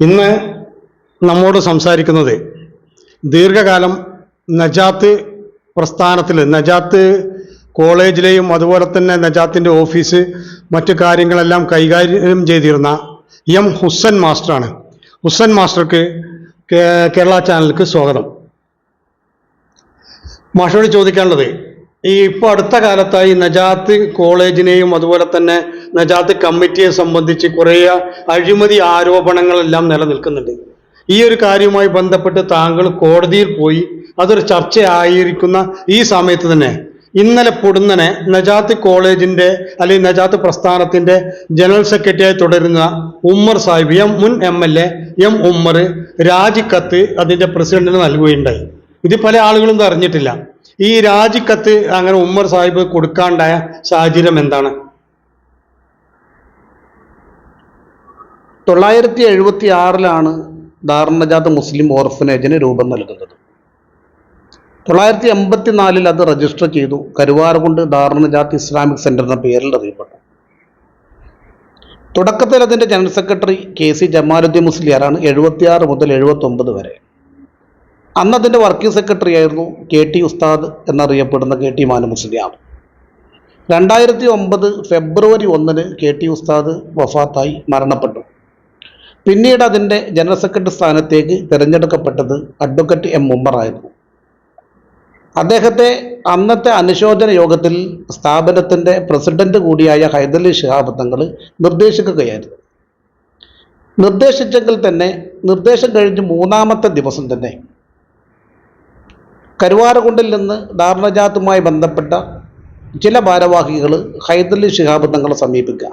ഇന്ന് നമ്മോട് സംസാരിക്കുന്നത് ദീർഘകാലം നജാത്ത് പ്രസ്ഥാനത്തിൽ നജാത്ത് കോളേജിലെയും അതുപോലെ തന്നെ നജാത്തിന്റെ ഓഫീസ് മറ്റു കാര്യങ്ങളെല്ലാം കൈകാര്യം ചെയ്തിരുന്ന എം ഹുസൻ മാസ്റ്ററാണ്. ഹുസൻ മാസ്റ്റർക്ക് കേരള ചാനലിലേക്ക് സ്വാഗതം. മാഷോട് ചോദിക്കാനുള്ളത് ഈ ഇപ്പോൾ അടുത്ത കാലത്തായി നജാത്ത് കോളേജിനെയും അതുപോലെ തന്നെ നജാത്ത് കമ്മിറ്റിയെ സംബന്ധിച്ച് കുറേ അഴിമതി ആരോപണങ്ങളെല്ലാം നിലനിൽക്കുന്നുണ്ട്. ഈ ഒരു കാര്യവുമായി ബന്ധപ്പെട്ട് താങ്കൾ കോടതിയിൽ പോയി അതൊരു ചർച്ചയായിരിക്കുന്ന ഈ സമയത്ത് തന്നെ ഇന്നലെ പൊടുന്നനെ നജാത്ത് കോളേജിന്റെ അല്ലെങ്കിൽ നജാത്ത് പ്രസ്ഥാനത്തിന്റെ ജനറൽ സെക്രട്ടറിയായി തുടരുന്ന ഉമ്മർ സാഹിബ് എം മുൻ M L A M Ummer രാജിക്കത്ത് അതിന്റെ പ്രസിഡന്റിന് നൽകുകയുണ്ടായി. ഇത് പല ആളുകളും അറിഞ്ഞിട്ടില്ല. ഈ രാജിക്കത്ത് അങ്ങനെ ഉമ്മർ സാഹിബ് കൊടുക്കാണ്ടായ സാഹചര്യം എന്താണ്? തൊള്ളായിരത്തി എഴുപത്തി ആറിലാണ് ധാരണജാത മുസ്ലിം ഓർഫനേജിന് രൂപം നൽകുന്നത്. തൊള്ളായിരത്തി എൺപത്തി നാലിൽ അത് രജിസ്റ്റർ ചെയ്തു. കരുവാരകുണ്ട് ധാരണജാത്ത് ഇസ്ലാമിക് സെന്റർ എന്ന പേരിൽ അറിയപ്പെട്ടു. തുടക്കത്തിൽ അതിന്റെ general secretary K C Jamaluddin മുസ്ലിയാറാണ് എഴുപത്തിയാറ് മുതൽ എഴുപത്തി ഒമ്പത് വരെ. അന്ന് അതിന്റെ വർക്കിംഗ് സെക്രട്ടറി ആയിരുന്നു കെ ടി ഉസ്താദ് എന്നറിയപ്പെടുന്ന കെ ടി മാനു മുസ്ലിയാർ. രണ്ടായിരത്തി ഒമ്പത് ഫെബ്രുവരി ഒന്നിന് കെ ടി ഉസ്താദ് വഫാത്തായി മരണപ്പെട്ടു. പിന്നീട് അതിന്റെ ജനറൽ സെക്രട്ടറി സ്ഥാനത്തേക്ക് തിരഞ്ഞെടുക്കപ്പെട്ടത് അഡ്വക്കറ്റ് എം ഉമ്മറായിരുന്നു അദ്ദേഹത്തെ അന്നത്തെ അനുശോചന യോഗത്തിൽ സ്ഥാപനത്തിന്റെ പ്രസിഡന്റ് കൂടിയായ ഹൈദലി ഷിഹാബ് തങ്ങൾ നിർദ്ദേശിക്കുകയായിരുന്നു. നിർദ്ദേശിച്ചെങ്കിൽ തന്നെ നിർദ്ദേശം കഴിഞ്ഞ് മൂന്നാമത്തെ ദിവസം തന്നെ കരുവാരകുണ്ടിൽ നിന്ന് ഡാർണജാത്തുമായി ബന്ധപ്പെട്ട ചില ഭാരവാഹികൾ ഹൈദർലി ശിഹാബ് തങ്ങളെ സമീപിക്കുക.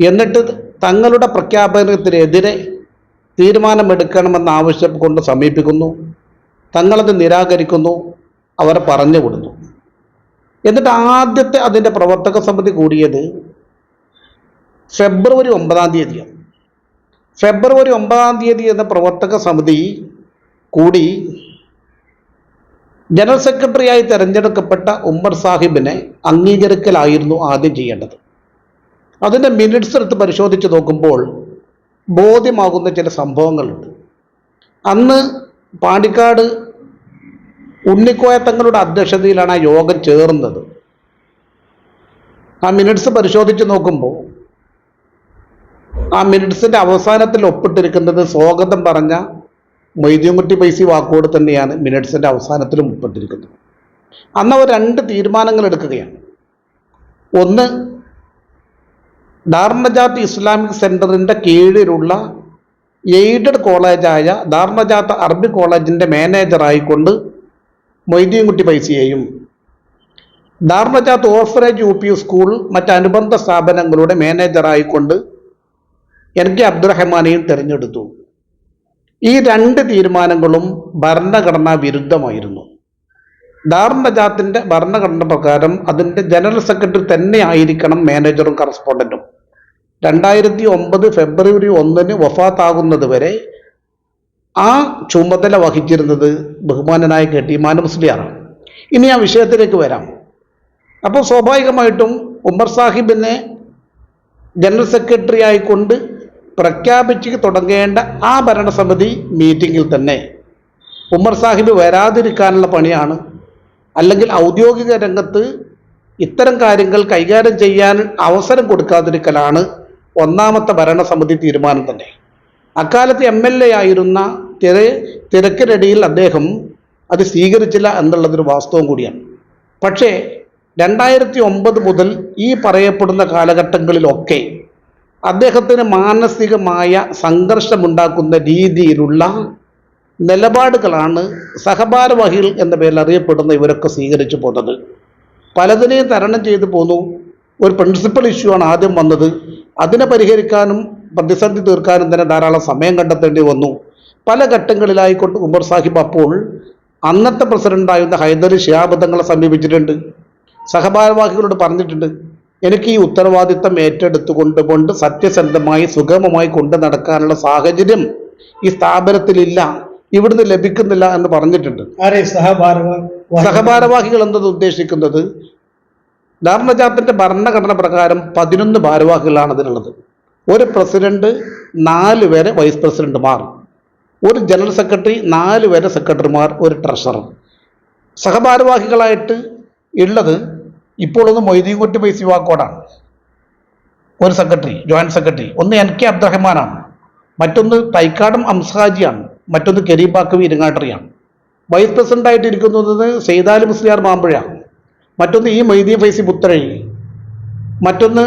എന്നിട്ട് തങ്ങളുടെ പ്രഖ്യാപനത്തിനെതിരെ തീരുമാനമെടുക്കണമെന്ന് കൊണ്ട് സമീപിക്കുന്നു. തങ്ങളത് നിരാകരിക്കുന്നു. അവർ പറഞ്ഞു വിടുന്നു. എന്നിട്ട് ആദ്യത്തെ അതിന്റെ പ്രവർത്തക സമിതി കൂടിയത് ഫെബ്രുവരി ഒമ്പതാം തീയതിയാണ്. ഫെബ്രുവരി ഒമ്പതാം തീയതി എന്ന പ്രവർത്തക സമിതി കൂടി ജനറൽ സെക്രട്ടറിയായി തെരഞ്ഞെടുക്കപ്പെട്ട ഉമ്മർ സാഹിബിനെ അംഗീകരിക്കലായിരുന്നു ആദ്യം ചെയ്യേണ്ടത്. അതിന്റെ മിനിറ്റ്സ് എടുത്ത് പരിശോധിച്ച് നോക്കുമ്പോൾ ബോധ്യമാകുന്ന ചില സംഭവങ്ങളുണ്ട്. അന്ന് പാണ്ടിക്കാട് ഉണ്ണിക്കോയ തങ്ങളുടെ അധ്യക്ഷതയിലാണ് ആ യോഗം ചേർന്നത്. ആ മിനിറ്റ്സ് പരിശോധിച്ച് നോക്കുമ്പോൾ ആ മിനിറ്റ്സിന്റെ അവസാനത്തിൽ ഒപ്പിട്ടിരിക്കുന്നത് സ്വാഗതം പറഞ്ഞ മൊയ്തീൻകുട്ടി പൈസി വാക്കോട് തന്നെയാണ് മിനിറ്റ്സിന്റെ അവസാനത്തിലും ഉൾപ്പെട്ടിരിക്കുന്നത്. അന്ന് അവർ രണ്ട് തീരുമാനങ്ങൾ എടുക്കുകയാണ്. ഒന്ന് ദാർണജാത്ത് ഇസ്ലാമിക് സെന്ററിന്റെ കീഴിലുള്ള എയ്ഡഡ് കോളേജായ ദാർണജാത്ത് അറബി കോളേജിന്റെ മാനേജറായിക്കൊണ്ട് Moideenkutty പൈസയെയും Darunnajath orphanage U P school മറ്റനുബന്ധ സ്ഥാപനങ്ങളുടെ മാനേജറായിക്കൊണ്ട് എൻ കെ അബ്ദുറഹ്മാനെയും തിരഞ്ഞെടുത്തു. ഈ രണ്ട് തീരുമാനങ്ങളും ഭരണഘടനാ വിരുദ്ധമായിരുന്നു. ദാർണജാത്തിന്റെ ഭരണഘടന പ്രകാരം അതിന്റെ ജനറൽ സെക്രട്ടറി തന്നെ ആയിരിക്കണം മാനേജറും കറസ്പോണ്ടന്റും രണ്ടായിരത്തി ഒമ്പത് ഫെബ്രുവരി ഒന്നിന് വഫാത്താകുന്നത് വരെ ആ ചുമതല വഹിച്ചിരുന്നത് ബഹുമാനനായ കെ ടി മാനമുസ്ലിയാണ് ഇനി ആ വിഷയത്തിലേക്ക് വരാം. അപ്പോൾ സ്വാഭാവികമായിട്ടും ഉമർ സാഹിബിനെ ജനറൽ സെക്രട്ടറി ആയിക്കൊണ്ട് പ്രഖ്യാപിച്ച് തുടങ്ങേണ്ട ആ ഭരണസമിതി മീറ്റിങ്ങിൽ തന്നെ ഉമ്മർ സാഹിബ് വരാതിരിക്കാനുള്ള പണിയാണ്. അല്ലെങ്കിൽ ഔദ്യോഗിക രംഗത്ത് ഇത്തരം കാര്യങ്ങൾ കൈകാര്യം ചെയ്യാൻ അവസരം കൊടുക്കാതിരിക്കലാണ് ഒന്നാമത്തെ ഭരണസമിതി തീരുമാനം തന്നെ. അക്കാലത്ത് എം എൽ എ ആയിരുന്ന തിര തിരക്കിനിടയിൽ അദ്ദേഹം അത് സ്വീകരിച്ചില്ല എന്നുള്ളതൊരു വാസ്തവം കൂടിയാണ്. പക്ഷേ രണ്ടായിരത്തി ഒമ്പത് മുതൽ ഈ പറയപ്പെടുന്ന കാലഘട്ടങ്ങളിലൊക്കെ അദ്ദേഹത്തിന് മാനസികമായ സംഘർഷമുണ്ടാക്കുന്ന രീതിയിലുള്ള നിലപാടുകളാണ് സഹഭാരവാഹികൾ എന്ന പേരിൽ അറിയപ്പെടുന്ന ഇവരൊക്കെ സ്വീകരിച്ചു പോകുന്നത് പലതിനെയും തരണം ചെയ്തു പോന്നു. ഒരു പ്രിൻസിപ്പൽ ഇഷ്യൂ ആണ് ആദ്യം വന്നത്. അതിനെ പരിഹരിക്കാനും പ്രതിസന്ധി തീർക്കാനും തന്നെ ധാരാളം സമയം കണ്ടെത്തേണ്ടി വന്നു. പല ഘട്ടങ്ങളിലായിക്കൊണ്ട് ഉമർ സാഹിബ് അപ്പോൾ അന്നത്തെ പ്രസിഡന്റായിരുന്ന ഹൈദരി ഷിയാബ് സമീപിച്ചിട്ടുണ്ട്. സഹഭാരവാഹികളോട് പറഞ്ഞിട്ടുണ്ട്. എനിക്ക് ഈ ഉത്തരവാദിത്തം ഏറ്റെടുത്തുകൊണ്ട് കൊണ്ട് സത്യസന്ധമായി സുഗമമായി കൊണ്ട് നടക്കാനുള്ള സാഹചര്യം ഈ സ്ഥാപനത്തിലില്ല ഇവിടുന്ന് ലഭിക്കുന്നില്ല എന്ന് പറഞ്ഞിട്ടുണ്ട്. സഹഭാരവാഹികൾ എന്നത് ഉദ്ദേശിക്കുന്നത് ധർമ്മജാത്തിന്റെ ഭരണഘടന പ്രകാരം പതിനൊന്ന് ഭാരവാഹികളാണ് അതിനുള്ളത്. ഒരു പ്രസിഡന്റ് നാല് വരെ വൈസ് പ്രസിഡന്റുമാർ ഒരു ജനറൽ സെക്രട്ടറി നാല് വരെ സെക്രട്ടറിമാർ ഒരു ട്രഷറർ. സഹഭാരവാഹികളായിട്ട് ഉള്ളത് ഇപ്പോഴൊന്ന് മൊയ്തീൻകുട്ടി പൈസ വാക്കോടാണ് ഒരു സെക്രട്ടറി ജോയിന്റ് സെക്രട്ടറി ഒന്ന് എൻ കെ അബ്ദുറഹ്മാനാണ്. മറ്റൊന്ന് തൈക്കാടും അംസാജിയാണ്. മറ്റൊന്ന് കരീം ബാക്കവി ഇരങ്ങാട്ടറിയാണ്. വൈസ് പ്രസിഡന്റായിട്ട് ഇരിക്കുന്നത് സെയ്താലി മുസ്ലിയാർ മാമ്പഴയാണ്. മറ്റൊന്ന് ഈ മൊയ്തീൻ ഫൈസി പുത്തഴി മറ്റൊന്ന്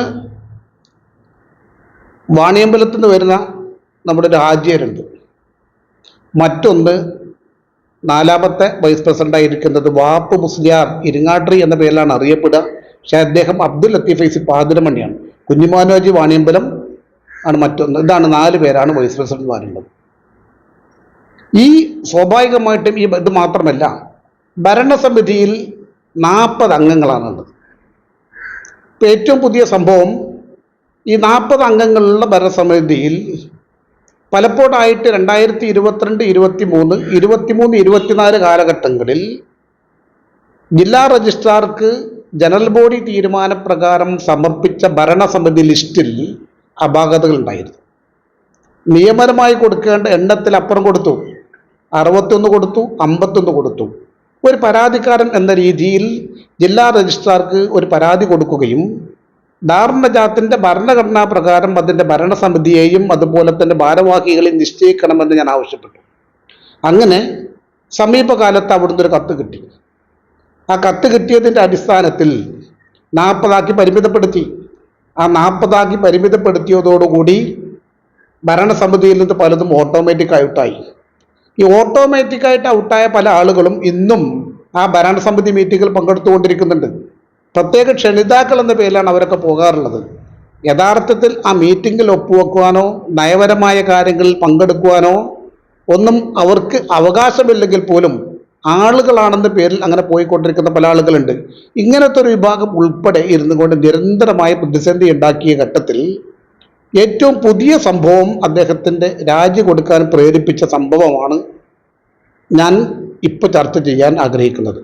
വാണിയമ്പലത്തിൽ നിന്ന് വരുന്ന നമ്മുടെ രാജ്യരുണ്ട് മറ്റൊന്ന് നാലാമത്തെ വൈസ് പ്രസിഡന്റായിരിക്കുന്നത് വാപ്പ് മുസ്ലിയാർ ഇരിങ്ങാട്രി എന്ന പേരിലാണ് അറിയപ്പെടുക. പക്ഷെ അദ്ദേഹം അബ്ദുൽ ലത്തീഫ് ഐസി പാതിരമണിയാണ്. കുഞ്ഞുമാനോജി വാണിയമ്പലം ആണ് മറ്റൊന്ന്. ഇതാണ് നാല് പേരാണ് വൈസ് പ്രസിഡന്റ്മാരുള്ളത് ഈ സ്വാഭാവികമായിട്ടും ഈ ഇത് മാത്രമല്ല ഭരണസമിതിയിൽ നാൽപ്പത് അംഗങ്ങളാണുള്ളത്. ഏറ്റവും പുതിയ സംഭവം ഈ നാൽപ്പത് അംഗങ്ങളുള്ള ഭരണസമിതിയിൽ പലപ്പോഴായിട്ട് രണ്ടായിരത്തി ഇരുപത്തിരണ്ട് ഇരുപത്തി മൂന്ന് ഇരുപത്തിമൂന്ന് ഇരുപത്തിനാല് കാലഘട്ടങ്ങളിൽ ജില്ലാ രജിസ്ട്രാർക്ക് ജനറൽ ബോഡി തീരുമാനപ്രകാരം സമർപ്പിച്ച ഭരണസമിതി ലിസ്റ്റിൽ അപാകതകൾ ഉണ്ടായിരുന്നു. നിയമപരമായി കൊടുക്കേണ്ട എണ്ണത്തിൽ അപ്പുറം കൊടുത്തു അറുപത്തൊന്ന് കൊടുത്തു അമ്പത്തൊന്ന് കൊടുത്തു. ഒരു പരാതിക്കാരൻ എന്ന രീതിയിൽ ജില്ലാ രജിസ്ട്രാർക്ക് ഒരു പരാതി കൊടുക്കുകയും ധാരണജാത്തിന്റെ ഭരണഘടനാ പ്രകാരം അതിന്റെ ഭരണസമിതിയെയും അതുപോലെ തന്നെ ഭാരവാഹികളെയും നിശ്ചയിക്കണമെന്ന് ഞാൻ ആവശ്യപ്പെട്ടു. അങ്ങനെ സമീപകാലത്ത് അവിടുന്ന് ഒരു കത്ത് കിട്ടി. ആ കത്ത് കിട്ടിയതിന്റെ അടിസ്ഥാനത്തിൽ നാൽപ്പതാക്കി പരിമിതപ്പെടുത്തി. ആ നാൽപ്പതാക്കി പരിമിതപ്പെടുത്തിയതോടുകൂടി ഭരണസമിതിയിൽ നിന്ന് പലതും ഓട്ടോമാറ്റിക് ഔട്ടായി. ഈ ഓട്ടോമാറ്റിക്കായിട്ട് ഔട്ടായ പല ആളുകളും ഇന്നും ആ ഭരണസമിതി മീറ്റിങ്ങിൽ പങ്കെടുത്തുകൊണ്ടിരിക്കുന്നുണ്ട്. പ്രത്യേക ക്ഷണിതാക്കൾ എന്ന പേരിലാണ് അവരൊക്കെ പോകാറുള്ളത്. യഥാർത്ഥത്തിൽ ആ മീറ്റിങ്ങിൽ ഒപ്പുവെക്കുവാനോ നയപരമായ കാര്യങ്ങളിൽ പങ്കെടുക്കുവാനോ ഒന്നും അവർക്ക് അവകാശമില്ലെങ്കിൽ പോലും ആളുകളാണെന്ന പേരിൽ അങ്ങനെ പോയിക്കൊണ്ടിരിക്കുന്ന പല ആളുകളുണ്ട്. ഇങ്ങനത്തെ ഒരു വിഭാഗം ഉൾപ്പെടെ ഇരുന്നു കൊണ്ട് നിരന്തരമായ പ്രതിസന്ധി ഉണ്ടാക്കിയ ഘട്ടത്തിൽ ഏറ്റവും പുതിയ സംഭവം അദ്ദേഹത്തിന്റെ രാജി കൊടുക്കാൻ പ്രേരിപ്പിച്ച സംഭവമാണ് ഞാൻ ഇപ്പോൾ ചർച്ച ചെയ്യാൻ ആഗ്രഹിക്കുന്നത്.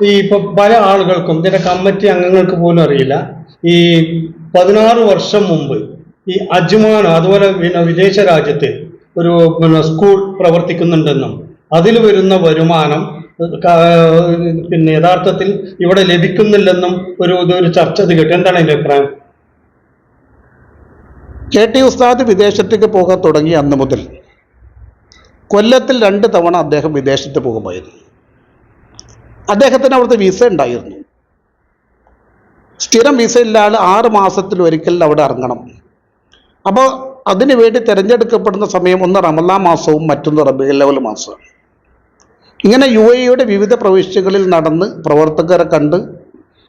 ഈ ഇപ്പൊ പല ആളുകൾക്കും ഇതിന്റെ കമ്മിറ്റി അംഗങ്ങൾക്ക് പോലും അറിയില്ല. ഈ പതിനാറ് വർഷം മുമ്പ് ഈ അജ്മാൻ അതുപോലെ പിന്നെ വിദേശ രാജ്യത്ത് ഒരു പിന്നെ സ്കൂൾ പ്രവർത്തിക്കുന്നുണ്ടെന്നും അതിൽ വരുന്ന വരുമാനം പിന്നെ യഥാർത്ഥത്തിൽ ഇവിടെ ലഭിക്കുന്നില്ലെന്നും ഒരു ഇതൊരു ചർച്ച ഇത് കിട്ടും. എന്താണ് എന്റെ അഭിപ്രായം? കെ ടി ഉസ്താദ് വിദേശത്തേക്ക് പോകാൻ തുടങ്ങി അന്ന് മുതൽ. കൊല്ലത്തിൽ രണ്ട് തവണ അദ്ദേഹം വിദേശത്ത് പോകുമായിരുന്നു. അദ്ദേഹത്തിന് അവിടുത്തെ വിസ ഉണ്ടായിരുന്നു. സ്ഥിരം വിസ ഇല്ല ആൾ ആറ് മാസത്തിൽ ഒരിക്കൽ അവിടെ ഇറങ്ങണം. അപ്പോൾ അതിനു വേണ്ടി തിരഞ്ഞെടുക്കപ്പെടുന്ന സമയം ഒന്ന് റമലാ മാസവും മറ്റൊന്ന് റബി ലെവൽ മാസമാണ് ഇങ്ങനെ യു എയുടെ വിവിധ പ്രവിശ്യകളിൽ നടന്ന് പ്രവർത്തകരെ കണ്ട്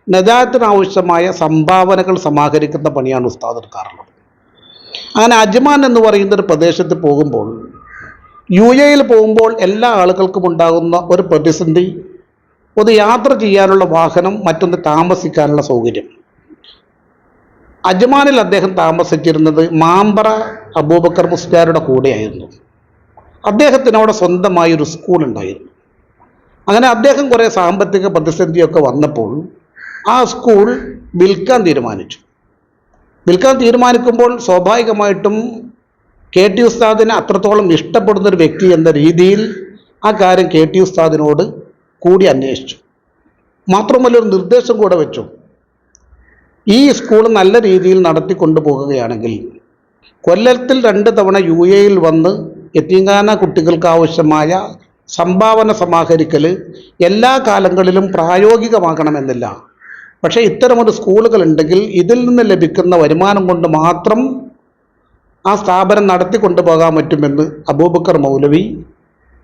നജാത്തിനാവശ്യമായ സംഭാവനകൾ സമാഹരിക്കുന്ന പണിയാണ് ഉസ്താദ് എടുക്കാറുള്ളത്. അങ്ങനെ അജ്മാൻ എന്ന് പറയുന്ന ഒരു പ്രദേശത്ത് പോകുമ്പോൾ യു എയിൽ പോകുമ്പോൾ എല്ലാ ആളുകൾക്കും ഉണ്ടാകുന്ന ഒരു പ്രതിസന്ധി ഒന്ന് യാത്ര ചെയ്യാനുള്ള വാഹനം മറ്റൊന്ന് താമസിക്കാനുള്ള സൗകര്യം. അജ്മാനിൽ അദ്ദേഹം താമസിച്ചിരുന്നത് മാമ്പറ അബൂബക്കർ മുസ്ലിയാരുടെ കൂടെയായിരുന്നു. അദ്ദേഹത്തിന് അവിടെ സ്വന്തമായി ഒരു സ്കൂൾ ഉണ്ടായിരുന്നു. അങ്ങനെ അദ്ദേഹം കുറേ സാമ്പത്തിക പ്രതിസന്ധിയൊക്കെ വന്നപ്പോൾ ആ സ്കൂൾ വിൽക്കാൻ തീരുമാനിച്ചു. വിൽക്കാൻ തീരുമാനിക്കുമ്പോൾ സ്വാഭാവികമായിട്ടും കെ ടി ഉസ്താദിനെ അത്രത്തോളം ഇഷ്ടപ്പെടുന്ന ഒരു വ്യക്തി എന്ന രീതിയിൽ ആ കാര്യം കെ ടി ഉസ്താദിനോട് കൂടി അന്വേഷിച്ചു. മാത്രമല്ല ഒരു നിർദ്ദേശം കൂടെ വെച്ചു. ഈ സ്കൂൾ നല്ല രീതിയിൽ നടത്തിക്കൊണ്ടു പോകുകയാണെങ്കിൽ കൊല്ലത്തിൽ രണ്ട് തവണ യു എയിൽ വന്ന് എത്തിങ്കാന കുട്ടികൾക്ക് ആവശ്യമായ സംഭാവന സമാഹരിക്കൽ എല്ലാ കാലങ്ങളിലും പ്രായോഗികമാകണമെന്നില്ല. പക്ഷേ ഇത്തരമൊരു സ്കൂളുകൾ ഉണ്ടെങ്കിൽ ഇതിൽ നിന്ന് ലഭിക്കുന്ന വരുമാനം കൊണ്ട് മാത്രം ആ സ്ഥാപനം നടത്തിക്കൊണ്ടു പറ്റുമെന്ന് അബൂബക്കർ മൗലവി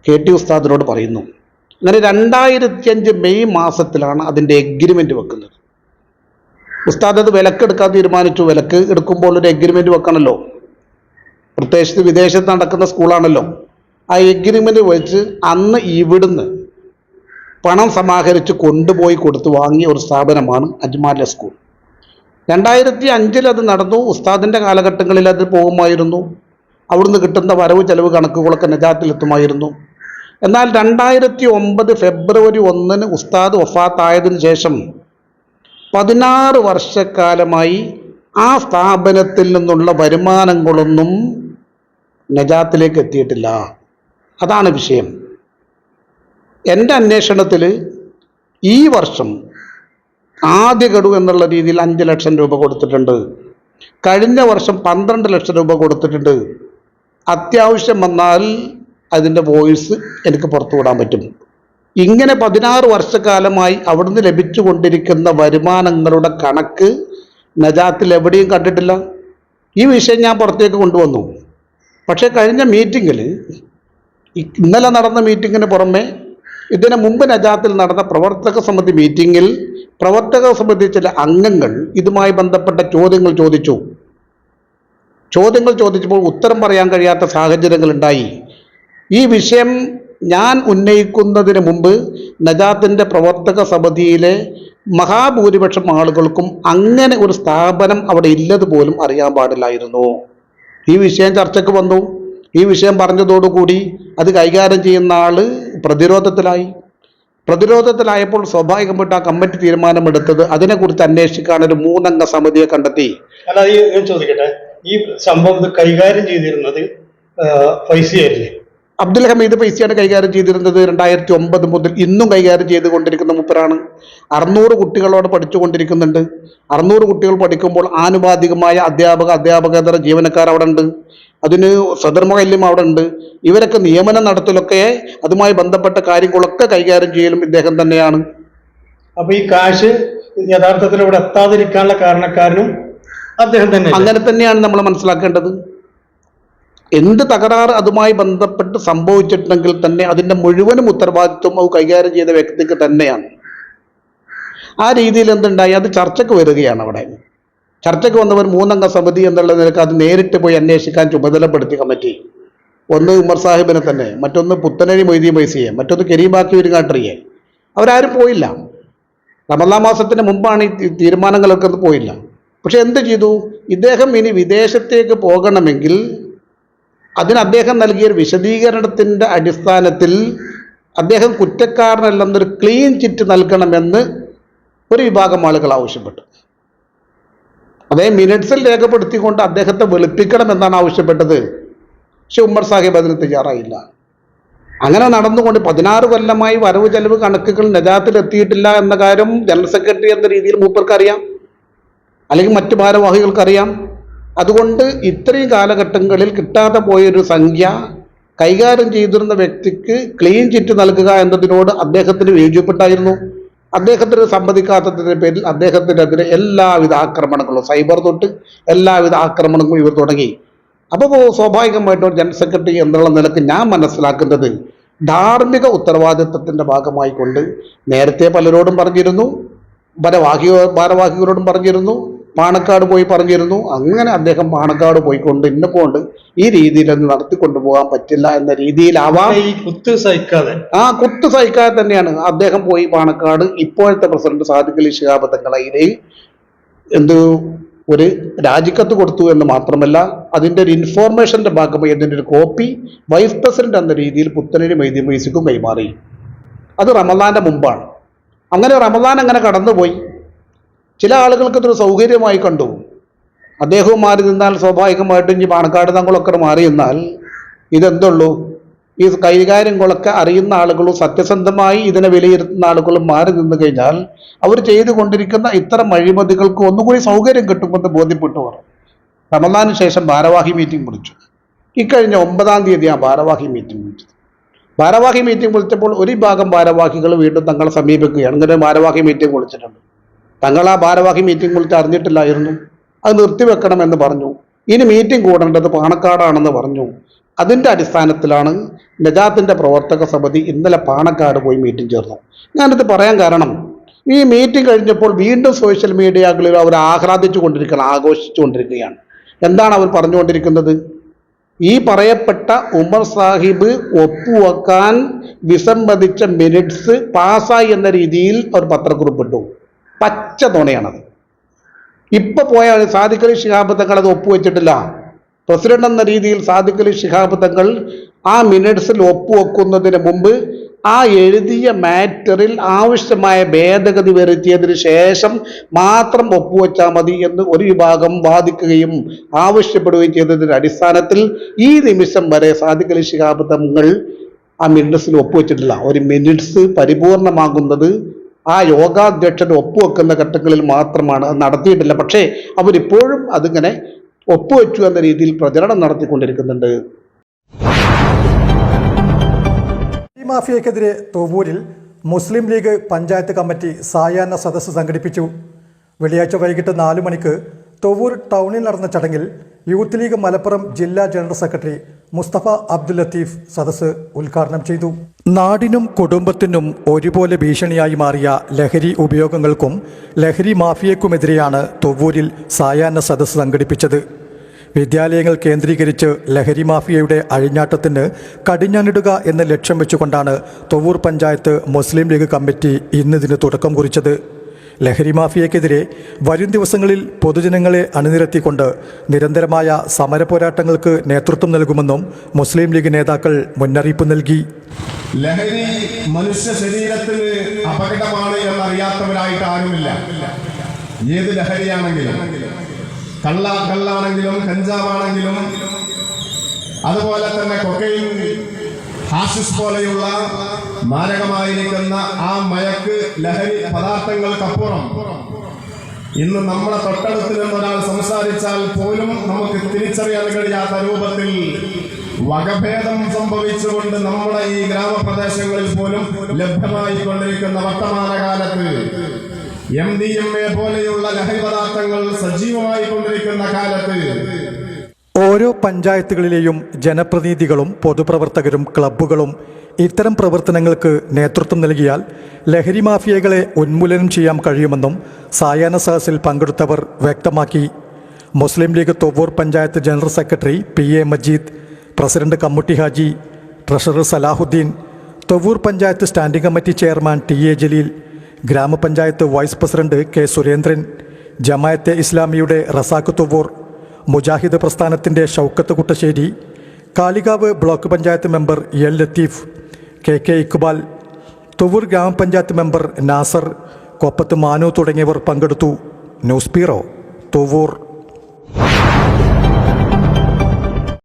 കെ ടി ഉസ്താദിനോട് പറയുന്നു. അങ്ങനെ രണ്ടായിരത്തി അഞ്ച് മെയ് മാസത്തിലാണ് അതിന്റെ എഗ്രിമെന്റ് വെക്കുന്നത്. ഉസ്താദ് അത് വിലക്കെടുക്കാൻ തീരുമാനിച്ചു. വിലക്ക് എടുക്കുമ്പോൾ ഒരു എഗ്രിമെന്റ് വെക്കണമല്ലോ പ്രത്യേകിച്ച് വിദേശത്ത് നടക്കുന്ന സ്കൂളാണല്ലോ ആ എഗ്രിമെന്റ് വെച്ച് അന്ന് ഇവിടുന്ന് പണം സമാഹരിച്ച് കൊണ്ടുപോയി കൊടുത്ത് വാങ്ങിയ ഒരു സ്ഥാപനമാണ് അജ്മാലിയ സ്കൂൾ രണ്ടായിരത്തി അഞ്ചിൽ അത് നടന്നു. ഉസ്താദിന്റെ കാലഘട്ടങ്ങളിൽ അത് പോകുമായിരുന്നു. അവിടുന്ന് കിട്ടുന്ന വരവ് ചെലവ് കണക്കുകളൊക്കെ നജാത്തിലെത്തുമായിരുന്നു. എന്നാൽ രണ്ടായിരത്തി ഒമ്പത് ഫെബ്രുവരി ഒന്നിന് ഉസ്താദ് വഫാത്തായതിനു ശേഷം പതിനാറ് വർഷക്കാലമായി ആ സ്ഥാപനത്തിൽ നിന്നുള്ള വരുമാനങ്ങളൊന്നും നജാത്തിലേക്ക് എത്തിയിട്ടില്ല. അതാണ് വിഷയം. എന്റെ അന്വേഷണത്തിൽ ഈ വർഷം ആദ്യ ഗഡു എന്നുള്ള രീതിയിൽ അഞ്ച് ലക്ഷം രൂപ കൊടുത്തിട്ടുണ്ട്. കഴിഞ്ഞ വർഷം പന്ത്രണ്ട് ലക്ഷം രൂപ കൊടുത്തിട്ടുണ്ട്. അത്യാവശ്യം വന്നാൽ അതിന്റെ വോയിസ് എനിക്ക് പുറത്തു വിടാൻ പറ്റും. ഇങ്ങനെ പതിനാറ് വർഷക്കാലമായി അവിടുന്ന് ലഭിച്ചുകൊണ്ടിരിക്കുന്ന വരുമാനങ്ങളുടെ കണക്ക് നജാത്തിൽ എവിടെയും കണ്ടിട്ടില്ല. ഈ വിഷയം ഞാൻ പുറത്തേക്ക് കൊണ്ടുവന്നു. പക്ഷേ കഴിഞ്ഞ മീറ്റിങ്ങിൽ ഇന്നലെ നടന്ന മീറ്റിങ്ങിന് പുറമെ ഇതിനു മുമ്പ് നജാത്തിൽ നടന്ന പ്രവർത്തക സമിതി മീറ്റിങ്ങിൽ പ്രവർത്തക സമിതി ചില അംഗങ്ങൾ ഇതുമായി ബന്ധപ്പെട്ട ചോദ്യങ്ങൾ ചോദിച്ചു. ചോദ്യങ്ങൾ ചോദിച്ചപ്പോൾ ഉത്തരം പറയാൻ കഴിയാത്ത സാഹചര്യങ്ങൾ ഉണ്ടായി. ഈ വിഷയം ഞാൻ ഉന്നയിക്കുന്നതിന് മുമ്പ് നജാത്തിന്റെ പ്രവർത്തക സമിതിയിലെ മഹാഭൂരിപക്ഷം ആളുകൾക്കും അങ്ങനെ ഒരു സ്ഥാപനം അവിടെ ഇല്ലതുപോലും അറിയാൻ പാടില്ലായിരുന്നു. ഈ വിഷയം ചർച്ചയ്ക്ക് വന്നു. ഈ വിഷയം പറഞ്ഞതോടുകൂടി അത് കൈകാര്യം ചെയ്യുന്ന ആൾ പ്രതിരോധത്തിലായി. പ്രതിരോധത്തിലായപ്പോൾ സ്വാഭാവികമായിട്ട് ആ കമ്മിറ്റി തീരുമാനമെടുത്തത് അതിനെക്കുറിച്ച് അന്വേഷിക്കാൻ ഒരു മൂന്നംഗ സമിതിയെ കണ്ടെത്തി. അല്ല ഈ ചോദിക്കട്ടെ. ഈ സംഭവം കൈകാര്യം ചെയ്തിരുന്നത് ആ, ഫൈസിയായില്ലേ? അബ്ദുൽ ഹമീദ് പൈസയാണ് കൈകാര്യം ചെയ്തിരുന്നത് രണ്ടായിരത്തി ഒമ്പത് മുതൽ ഇന്നും കൈകാര്യം ചെയ്തുകൊണ്ടിരിക്കുന്ന മുപ്പരാണ്. അറുന്നൂറ് കുട്ടികളോട് പഠിച്ചുകൊണ്ടിരിക്കുന്നുണ്ട്. അറുന്നൂറ് കുട്ടികൾ പഠിക്കുമ്പോൾ ആനുപാതികമായ അധ്യാപക അധ്യാപകേതര ജീവനക്കാർ അവിടെ ഉണ്ട് അതിന് സദർമകല്യം അവിടെ ഉണ്ട് ഇവരൊക്കെ നിയമനം നടത്തലൊക്കെ അതുമായി ബന്ധപ്പെട്ട കാര്യങ്ങളൊക്കെ കൈകാര്യം ചെയ്യലും ഇദ്ദേഹം തന്നെയാണ്. അപ്പൊ ഈ കാശ് യഥാർത്ഥത്തിൽ ഇവിടെ എത്താതിരിക്കാനുള്ള കാരണക്കാരനും അദ്ദേഹം തന്നെ അങ്ങനെ തന്നെയാണ് നമ്മൾ മനസ്സിലാക്കേണ്ടത്. എന്ത് തകരാറ് അതുമായി ബന്ധപ്പെട്ട് സംഭവിച്ചിട്ടുണ്ടെങ്കിൽ തന്നെ അതിന്റെ മുഴുവനും ഉത്തരവാദിത്വം അത് കൈകാര്യം ചെയ്ത വ്യക്തിക്ക് തന്നെയാണ്. ആ രീതിയിൽ എന്തുണ്ടായി? അത് ചർച്ചയ്ക്ക് വരികയാണ് അവിടെ. ചർച്ചയ്ക്ക് വന്നവർ മൂന്നംഗ സമിതി എന്നുള്ള നിലയ്ക്ക് അത് നേരിട്ട് പോയി അന്വേഷിക്കാൻ ചുമതലപ്പെടുത്തി കമ്മിറ്റി. ഒന്ന് ഉമർ സാഹിബിനെ തന്നെ മറ്റൊന്ന് പുത്തനഴി മൊയ്തീൻ പൈസയെ മറ്റൊന്ന് കരീബാക്കി ഒരുങ്ങാട്ടറിയെ. അവരാരും പോയില്ല. റമദാൻ മാസത്തിന് മുമ്പാണ് ഈ തീരുമാനങ്ങളൊക്കെ പോയില്ല. പക്ഷെ എന്ത് ചെയ്തു? ഇദ്ദേഹം ഇനി വിദേശത്തേക്ക് പോകണമെങ്കിൽ അതിന് അദ്ദേഹം നൽകിയ ഒരു വിശദീകരണത്തിന്റെ അടിസ്ഥാനത്തിൽ അദ്ദേഹം കുറ്റക്കാരനല്ലെന്നൊരു ക്ലീൻ ചിറ്റ് നൽകണമെന്ന് ഒരു വിഭാഗം ആളുകൾ ആവശ്യപ്പെട്ടു. അതേ മിനിറ്റ്സിൽ രേഖപ്പെടുത്തിക്കൊണ്ട് അദ്ദേഹത്തെ വെളുപ്പിക്കണമെന്നാണ് ആവശ്യപ്പെട്ടത്. പക്ഷെ ഉമ്മർ സാഹിബ് അതിന് തയ്യാറായില്ല. അങ്ങനെ നടന്നുകൊണ്ട് പതിനാറ് കൊല്ലമായി വരവ് ചെലവ് കണക്കുകൾ നജാത്തിൽ എത്തിയിട്ടില്ല എന്ന കാര്യം ജനറൽ സെക്രട്ടറി എന്ന രീതിയിൽ മൂപ്പർക്കറിയാം. അല്ലെങ്കിൽ മറ്റു ഭാരവാഹികൾക്കറിയാം. അതുകൊണ്ട് ഇത്രയും കാലഘട്ടങ്ങളിൽ കിട്ടാതെ പോയൊരു സംഖ്യ കൈകാര്യം ചെയ്തിരുന്ന വ്യക്തിക്ക് ക്ലീൻ ചിറ്റ് നൽകുക എന്നതിനോട് അദ്ദേഹത്തിന് വിയോജിപ്പുണ്ടായിരുന്നു. അദ്ദേഹത്തിന് സമ്മതിക്കാത്തതിന്റെ പേരിൽ അദ്ദേഹത്തിനെതിരെ എല്ലാവിധ ആക്രമണങ്ങളും സൈബർ തൊട്ട് എല്ലാവിധ ആക്രമണങ്ങളും ഇവർ തുടങ്ങി. അപ്പോൾ സ്വാഭാവികമായിട്ടും ജനറൽ സെക്രട്ടറി എന്നുള്ള നിലയ്ക്ക് ഞാൻ മനസ്സിലാക്കുന്നത് ധാർമ്മിക ഉത്തരവാദിത്വത്തിന്റെ ഭാഗമായിക്കൊണ്ട് നേരത്തെ പലരോടും പറഞ്ഞിരുന്നു ഭാരവാഹിയോ ഭാരവാഹികളോടും പറഞ്ഞിരുന്നു പാണക്കാട് പോയി പറഞ്ഞിരുന്നു. അങ്ങനെ അദ്ദേഹം പാണക്കാട് പോയിക്കൊണ്ട് ഇന്നുകൊണ്ട് ഈ രീതിയിലൊന്നും നടത്തിക്കൊണ്ടു പോകാൻ പറ്റില്ല എന്ന രീതിയിലാവാം. ഈ കുത്ത് സഹിക്കാതെ. ആ കുത്തു സഹിക്കാതെ തന്നെയാണ് അദ്ദേഹം പോയി പാണക്കാട് ഇപ്പോഴത്തെ പ്രസിഡന്റ് സാദിഖ് അലി ശിഹാബ് തങ്ങളയിലെ എന്ത് ഒരു രാജിക്കത്ത് കൊടുത്തു എന്ന് മാത്രമല്ല അതിന്റെ ഒരു ഇൻഫോർമേഷന്റെ ഭാഗമായി അതിന്റെ ഒരു കോപ്പി വൈസ് പ്രസിഡന്റ് എന്ന രീതിയിൽ പുത്തനരി മൈദി മൈസിക്കും കൈമാറി. അത് റമദാന്റെ മുമ്പാണ്. അങ്ങനെ റമദാൻ അങ്ങനെ കടന്നുപോയി. ചില ആളുകൾക്ക് ഇതൊരു സൗകര്യമായി കണ്ടു. അദ്ദേഹവും മാറി നിന്നാൽ സ്വാഭാവികമായിട്ടും ഇനി പാണക്കാട് തങ്ങളൊക്കെ മാറി നിന്നാൽ ഇതെന്തുള്ളൂ? ഈ കൈകാര്യങ്ങളൊക്കെ അറിയുന്ന ആളുകളും സത്യസന്ധമായി ഇതിനെ വിലയിരുത്തുന്ന ആളുകളും മാറി നിന്ന് കഴിഞ്ഞാൽ അവർ ചെയ്തുകൊണ്ടിരിക്കുന്ന ഇത്തരം അഴിമതികൾക്ക് ഒന്നുകൂടി സൗകര്യം കിട്ടുമെന്ന് ബോധ്യപ്പെട്ടവർ. റമദാന് ശേഷം ഭാരവാഹി മീറ്റിംഗ് വിളിച്ചു. ഇക്കഴിഞ്ഞ ഒമ്പതാം തീയതി ആ ഭാരവാഹി മീറ്റിംഗ് വിളിച്ചത്. ഭാരവാഹി മീറ്റിംഗ് വിളിച്ചപ്പോൾ ഒരു ഭാഗം ഭാരവാഹികൾ വീണ്ടും തങ്ങളെ സമീപിക്കുകയാണ്. ഇങ്ങനെ ഭാരവാഹി മീറ്റിംഗ് വിളിച്ചിട്ടുണ്ട്. തങ്ങൾ ആ ഭാരവാഹി മീറ്റിംഗ് വിളിച്ച് അറിഞ്ഞിട്ടില്ലായിരുന്നു. അത് നിർത്തിവെക്കണമെന്ന് പറഞ്ഞു. ഇനി മീറ്റിംഗ് കൂടേണ്ടത് പാണക്കാടാണെന്ന് പറഞ്ഞു. അതിന്റെ അടിസ്ഥാനത്തിലാണ് നജാത്തിന്റെ പ്രവർത്തക സമിതി ഇന്നലെ പാണക്കാട് പോയി മീറ്റിംഗ് ചേർന്നു. ഞാനിത് പറയാൻ കാരണം ഈ മീറ്റിംഗ് കഴിഞ്ഞപ്പോൾ വീണ്ടും സോഷ്യൽ മീഡിയകളിൽ അവർ ആഹ്ലാദിച്ചു കൊണ്ടിരിക്കുകയാണ് ആഘോഷിച്ചു കൊണ്ടിരിക്കുകയാണ് എന്താണ് അവർ പറഞ്ഞുകൊണ്ടിരിക്കുന്നത്? ഈ പറയപ്പെട്ട ഉമർ സാഹിബ് ഒപ്പുവെക്കാൻ വിസമ്മതിച്ച മിനിറ്റ്സ് പാസ്സായി എന്ന രീതിയിൽ അവർ പത്രക്കുറിപ്പിട്ടു. പച്ച തുണയാണത്. ഇപ്പൊ പോയ സാദിഖ് ശിഹാബ് തങ്ങൾ അത് ഒപ്പുവെച്ചിട്ടില്ല. പ്രസിഡന്റ് എന്ന രീതിയിൽ സാദിഖ് ശിഹാബ് തങ്ങൾ ആ മിനിറ്റ്സിൽ ഒപ്പുവെക്കുന്നതിന് മുമ്പ് ആ എഴുതിയ മാറ്ററിൽ ആവശ്യമായ ഭേദഗതി വരുത്തിയതിന് ശേഷം മാത്രം ഒപ്പുവെച്ചാൽ മതി എന്ന് ഒരു വിഭാഗം വാദിക്കുകയും ആവശ്യപ്പെടുകയും ചെയ്തതിന്റെ അടിസ്ഥാനത്തിൽ ഈ നിമിഷം വരെ സാദിഖ് ശിഹാബ് തങ്ങൾ ആ മിനിറ്റ്സിൽ ഒപ്പുവെച്ചിട്ടില്ല. ഒരു മിനിറ്റ്സ് പരിപൂർണമാകുന്നത് ആ യോഗാധ്യക്ഷൻ ഒപ്പുവെക്കുന്ന ഘട്ടങ്ങളിൽ മാത്രമാണ് അത് നടത്തിയിട്ടില്ല. പക്ഷേ അവരിപ്പോഴും അതിങ്ങനെ ഒപ്പുവെച്ചു എന്ന രീതിയിൽ പ്രചരണം നടത്തിക്കൊണ്ടിരിക്കുന്നുണ്ട്. മാഫിയക്കെതിരെ തൊവൂരിൽ മുസ്ലിം ലീഗ് പഞ്ചായത്ത് കമ്മിറ്റി സായാഹ്ന സദസ്സ് സംഘടിപ്പിച്ചു. വെള്ളിയാഴ്ച വൈകിട്ട് നാലു മണിക്ക് തൊവൂർ ടൗണിൽ നടന്ന ചടങ്ങിൽ യൂത്ത് ലീഗ് മലപ്പുറം ജില്ലാ ജനറൽ സെക്രട്ടറി മുസ്തഫ അബ്ദുൽ ലത്തീഫ് സദസ്സ് ഉദ്ഘാടനം ചെയ്തു. നാടിനും കുടുംബത്തിനും ഒരുപോലെ ഭീഷണിയായി മാറിയ ലഹരി ഉപയോഗങ്ങൾക്കും ലഹരി മാഫിയക്കുമെതിരെയാണ് തൊവ്വൂരിൽ സായാഹ്ന സദസ് സംഘടിപ്പിച്ചത്. വിദ്യാലയങ്ങൾ കേന്ദ്രീകരിച്ച് ലഹരി മാഫിയയുടെ അഴിഞ്ഞാട്ടത്തിന് കടിഞ്ഞാണിടുക എന്ന ലക്ഷ്യം വെച്ചുകൊണ്ടാണ് തൊവ്വൂർ പഞ്ചായത്ത് മുസ്ലിം ലീഗ് കമ്മിറ്റി ഇന്നിതിന് തുടക്കം കുറിച്ചത്. ലഹരി മാഫിയക്കെതിരെ വരും ദിവസങ്ങളിൽ പൊതുജനങ്ങളെ അണിനിരത്തിക്കൊണ്ട് നിരന്തരമായ സമരപോരാട്ടങ്ങൾക്ക് നേതൃത്വം നൽകുമെന്നും മുസ്ലിം ലീഗ് നേതാക്കൾ മുന്നറിയിപ്പ് നൽകി. ലഹരി മനുഷ്യ ശരീരത്തിന് അപകടമാണ് എന്നറിയാത്തവരായിട്ട് ആരുമില്ല. ഏത് ലഹരിയാണെങ്കിലും കള്ള കള്ളാണെങ്കിലും കഞ്ചാവാണെങ്കിലും അതുപോലെ തന്നെ കൊക്കൈൻ ഹാഷിസ് പോലെയുള്ള മാരകമായിരിക്കുന്ന ആ മയക്ക് ലഹരി പദാർത്ഥങ്ങൾക്കപ്പുറം ഇന്ന് നമ്മളെ തൊട്ടടുത്ത് നിന്ന് ഒരാൾ സംസാരിച്ചാൽ പോലും നമുക്ക് തിരിച്ചറിയാൻ കഴിയാത്ത രൂപത്തിൽ വകഭേദം സംഭവിച്ചുകൊണ്ട് നമ്മുടെ ഈ ഗ്രാമപ്രദേശങ്ങളിൽ പോലും ലഭ്യമായി കൊണ്ടിരിക്കുന്ന വർത്തമാനകാലത്ത് എം ഡി എം എ പോലെയുള്ള ലഹരി പദാർത്ഥങ്ങൾ സജീവമായി കൊണ്ടിരിക്കുന്ന കാലത്ത് ഓരോ പഞ്ചായത്തുകളിലെയും ജനപ്രതിനിധികളും പൊതുപ്രവർത്തകരും ക്ലബ്ബുകളും ഇത്തരം പ്രവർത്തനങ്ങൾക്ക് നേതൃത്വം നൽകിയാൽ ലഹരി മാഫിയകളെ ഉന്മൂലനം ചെയ്യാൻ കഴിയുമെന്നും സായാഹ്ന സഹസിൽ പങ്കെടുത്തവർ വ്യക്തമാക്കി. Muslim League Thuvvur panchayat general secretary P A Majeed president Kammutty Haji treasurer Salahuddin Thuvvur panchayat standing committee chairman T A Jaleel ഗ്രാമപഞ്ചായത്ത് vice president K Surendran Jamaat ഇസ്ലാമിയുടെ റസാഖ് തൊവ്വൂർ മുജാഹിദ് പ്രസ്ഥാനത്തിന്റെ Shoukath Kuttassery Kalikavu block panchayat member L Latheef K K Iqbal Thuvvur ഗ്രാമപഞ്ചായത്ത് member Nasar കൊപ്പത്ത് Manu തുടങ്ങിയവർ പങ്കെടുത്തു. News bureau Thuvur